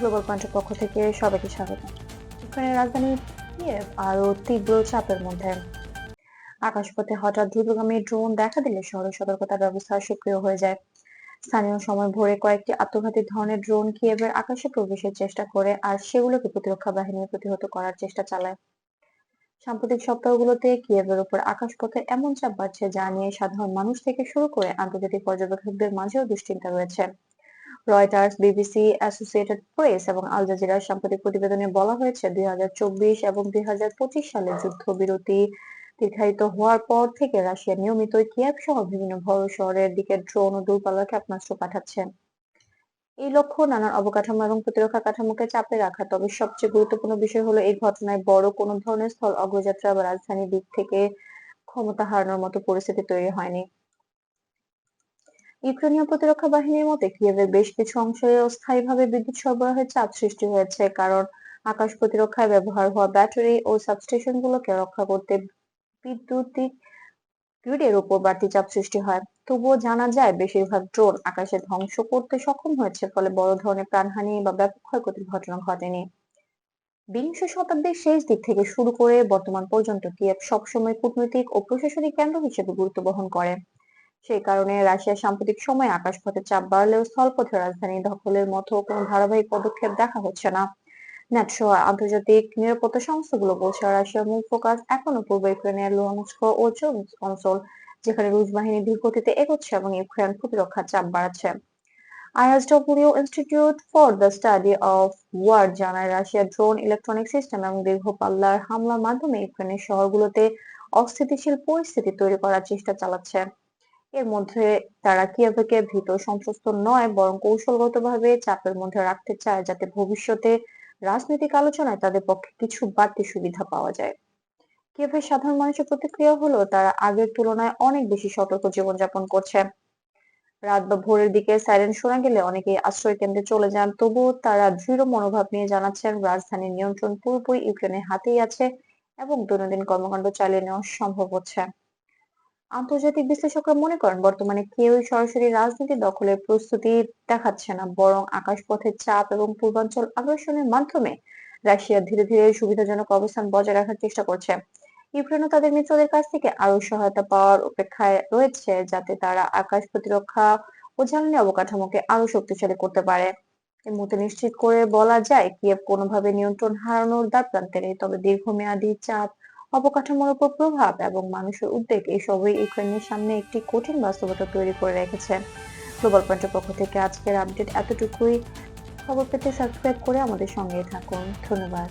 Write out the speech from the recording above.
Global পয়েন্টের পক্ষ থেকে সবাইকে স্বাগত। ইউক্রেনের রাজধানী কিয়েভ আরও তীব্র চাপের মধ্যে। আকাশপথে হঠাৎ দ্রুতগামী ড্রোন দেখা দিলে শহরের সতর্কতা ব্যবস্থা সক্রিয় হয়ে যায়। স্থানীয় সময় ভোরে কয়েকটি আত্মঘাতী ধরনের ড্রোন কিয়েভের আকাশে প্রবেশের চেষ্টা করে আর সেগুলোকে প্রতিরক্ষা বাহিনী প্রতিহত করার চেষ্টা চালায়। সাম্প্রতিক সপ্তাহগুলোতে কিয়েভের উপর আকাশপথে এমন চাপ বাড়ছে যা নিয়ে সাধারণ মানুষ থেকে শুরু করে আন্তর্জাতিক পর্যবেক্ষকদের মাঝেও দুশ্চিন্তা রয়েছে। রয়টার্স বিবিসি অ্যাসোসিয়েটেড প্রেস এবং আল জাজিরার সাম্প্রতিক প্রতিবেদনে বলা হয়েছে, দুই হাজার চব্বিশ এবং দুই হাজার পঁচিশ সালে যুদ্ধবিরতি দীর্ঘায়িত হওয়ার পর থেকে রাশিয়া নিয়মিত কিয়েভ সহ বিভিন্ন বড় শহরের দিকে ড্রোন ও দূরপাল্লার ক্ষেপণাস্ত্র পাঠাচ্ছে। এই লক্ষ্য নানান অবকাঠামো এবং প্রতিরক্ষা কাঠামোকে চাপে রাখা। তবে সবচেয়ে গুরুত্বপূর্ণ বিষয় হলো, এই ঘটনায় বড় কোনো ধরনের স্থল অগ্রযাত্রা বা রাজধানীর দিক থেকে ক্ষমতা হারানোর মতো পরিস্থিতি তৈরি হয়নি। ইউক্রেনীয় প্রতিরক্ষা বাহিনীর মতে কিয়েভের বেশ কিছু অংশে অস্থায়ীভাবে বিদ্যুৎ সরবরাহের চাপ সৃষ্টি হয়েছে, কারণ আকাশ প্রতিরক্ষায় ব্যবহার হওয়া ব্যাটারি ও সাবস্টেশনগুলোকে রক্ষা করতে বিদ্যুতিক গ্রিডের উপর বাড়তি চাপ সৃষ্টি হয়। তবুও জানা যায় বেশিরভাগ ড্রোন আকাশে ধ্বংস করতে সক্ষম হয়েছে, ফলে বড় ধরনের প্রাণহানি বা ব্যাপক ক্ষয়ক্ষতির ঘটনা ঘটেনি। বিংশ শতাব্দীর শেষ দিক থেকে শুরু করে বর্তমান পর্যন্ত কিয়েভ সবসময় কূটনৈতিক ও প্রশাসনিক কেন্দ্র হিসেবে গুরুত্ব বহন করে। সেই কারণে রাশিয়ার সাম্প্রতিক সময়ে আকাশপথে চাপ বাড়লেও স্থলপথে রাজধানী দখলের মতো কোনো ধারাবাহিক পদক্ষেপ দেখা হচ্ছে না। আন্তর্জাতিক নিরাপত্তা সংস্থাগুলো বলছে, রাশিয়ার মূল ফোকাস এখনও পূর্ব ইউক্রেনের লুহানস্ক ও চোমস্ক অঞ্চল, যেখানে রুশ বাহিনী ধীরগতিতে এগোচ্ছে এবং ইউক্রেন প্রতিরক্ষার চাপ বাড়াচ্ছে। ISW Institute for the Study of War জানায়, রাশিয়ার ড্রোন ইলেকট্রনিক সিস্টেম এবং দীর্ঘ পাল্লার হামলার মাধ্যমে ইউক্রেনের শহরগুলোতে অস্থিতিশীল পরিস্থিতি তৈরি করার চেষ্টা চালাচ্ছে। এর মধ্যে তারা কিয়েভকে ভীত, সন্ত্রস্ত নয়, বরং কৌশলগতভাবে চাপের মধ্যে রাখতে চায় যাতে ভবিষ্যতে রাজনৈতিক আলোচনায় তাদের পক্ষে কিছু বাড়তি সুবিধা পাওয়া যায়। কিয়েভের সাধারণ মানুষের প্রতিক্রিয়া হলো, তারা আগের তুলনায় অনেক বেশি সতর্ক জীবনযাপন করছে। রাত বা ভোরের দিকে সাইরেন শোনা গেলে অনেকেই আশ্রয় কেন্দ্রে চলে যান, তবুও তারা দৃঢ় মনোভাব নিয়ে জানাচ্ছেন, রাজধানীর নিয়ন্ত্রণ পুরোপুরি ইউক্রেনের হাতেই আছে এবং দৈনন্দিন কর্মকাণ্ড চালিয়ে নেওয়া সম্ভব হচ্ছে। আন্তর্জাতিক বিশ্লেষকরা মনে করেন বর্তমানে কেউই সরাসরি রাজনীতি দখলের প্রস্তুতি দেখাচ্ছে না, বরং আকাশপথের চাপ এবং পূর্বাঞ্চল আগ্রাসনের মাধ্যমে রাশিয়া ধীরে ধীরে সুবিধাজনক অবস্থান বজায় রাখার চেষ্টা করছে। ইউক্রেনও তাদের মিত্রদের কাছ থেকে আরও সহায়তা পাওয়ার অপেক্ষায় রয়েছে, যাতে তারা আকাশ প্রতিরক্ষা ও জ্বালানি অবকাঠামোকে আরও শক্তিশালী করতে পারে। এর মধ্যে নিশ্চিত করে বলা যায়, কিয়েভ কোনোভাবে নিয়ন্ত্রণ হারানোর দ্বার প্রান্তে নেই তবে দীর্ঘমেয়াদী চাপ অবকাঠামোর উপর প্রভাব এবং মানুষের উদ্বেগ এসবই ইউক্রেনের সামনে একটি কঠিন বাস্তবতা তৈরি করে রেখেছে। গ্লোবাল পয়েন্টের পক্ষ থেকে আজকের আপডেট এতটুকুই। খবর পেতে সাবস্ক্রাইব করে আমাদের সঙ্গেই থাকুন। ধন্যবাদ।